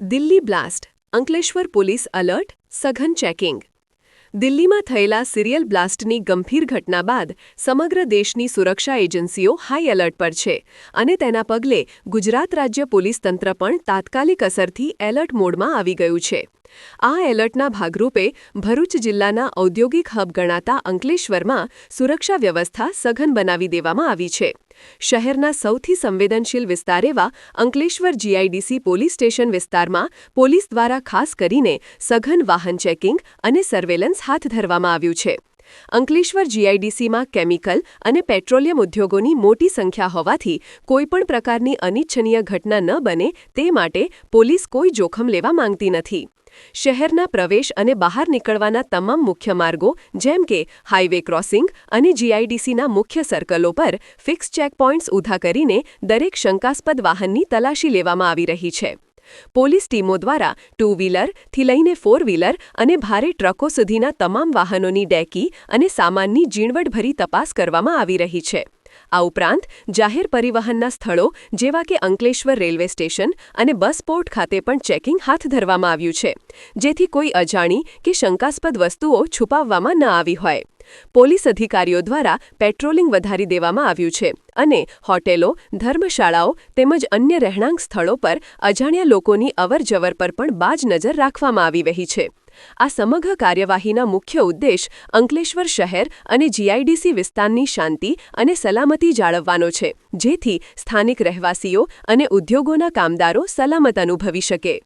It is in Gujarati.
Delhi blast, Ankleshwar police alert, સઘન ચેકિંગ. દિલ્હીમાં થયેલા સિરિયલ બ્લાસ્ટની ગંભીર ઘટના બાદ સમગ્ર દેશની સુરક્ષા એજન્સીઓ હાઈ એલર્ટ પર છે અને તેના પગલે ગુજરાત રાજ્ય પોલીસ તંત્ર પણ તાત્કાલિક અસરથી એલર્ટ મોડમાં આવી ગયું છે. આ એલર્ટના ભાગરૂપે ભરૂચ જિલ્લાના ઔદ્યોગિક હબ ગણાતા અંકલેશ્વરમાં સુરક્ષા વ્યવસ્થા સઘન બનાવી દેવામાં આવી છે. શહેરના સૌથી સંવેદનશીલ વિસ્તાર એવા અંકલેશ્વર જીઆઈડીસી પોલીસ સ્ટેશન વિસ્તારમાં પોલીસ દ્વારા ખાસ કરીને સઘન વાહન ચેકિંગ અને સર્વેલન્સ હાથ ધરવામાં આવ્યું છે. અંકલેશ્વર જીઆઈડીસીમાં કેમિકલ અને પેટ્રોલિયમ ઉદ્યોગોની મોટી સંખ્યા હોવાથી કોઈપણ પ્રકારની અનિચ્છનીય ઘટના ન બને તે માટે પોલીસ કોઈ જોખમ લેવા માંગતી નથી. શહેરના પ્રવેશ અને બહાર નીકળવાના તમામ મુખ્ય માર્ગો, જેમ કે હાઇવે ક્રોસિંગ અને જીઆઈડીસીના મુખ્ય સર્કલો પર ફિક્સ ચેકપોઇન્ટ્સ ઊભા કરીને દરેક શંકાસ્પદ વાહનની તલાશી લેવામાં આવી રહી છે. પોલીસ ટીમો દ્વારા ટુ વ્હીલરથી લઈને ફોર વ્હીલર અને ભારે ટ્રકો સુધીના તમામ વાહનોની ડેકી અને સામાનની ઝીણવટભરી તપાસ કરવામાં આવી રહી છે. આ ઉપરાંત જાહેર પરિવહનના સ્થળો જેવા કે અંકલેશ્વર રેલવે સ્ટેશન અને બસ પોર્ટ ખાતે પણ ચેકિંગ હાથ ધરવામાં આવ્યું છે, જેથી કોઈ અજાણી કે શંકાસ્પદ વસ્તુઓ છુપાવવામાં ન આવી હોય. પોલીસ અધિકારીઓ દ્વારા પેટ્રોલિંગ વધારી દેવામાં આવ્યું છે અને હોટેલો, ધર્મશાળાઓ તેમજ અન્ય રહેણાંક સ્થળો પર અજાણ્યા લોકોની અવરજવર પર પણ બાજ નજર રાખવામાં આવી રહી છે. આ સમગ્ર કાર્યવાહીના મુખ્ય ઉદ્દેશ અંકલેશ્વર શહેર અને જીઆઈડીસી વિસ્તારની શાંતિ અને સલામતી જાળવવાનો છે, જેથી સ્થાનિક રહેવાસીઓ અને ઉદ્યોગોના કામદારો સલામત અનુભવી શકે.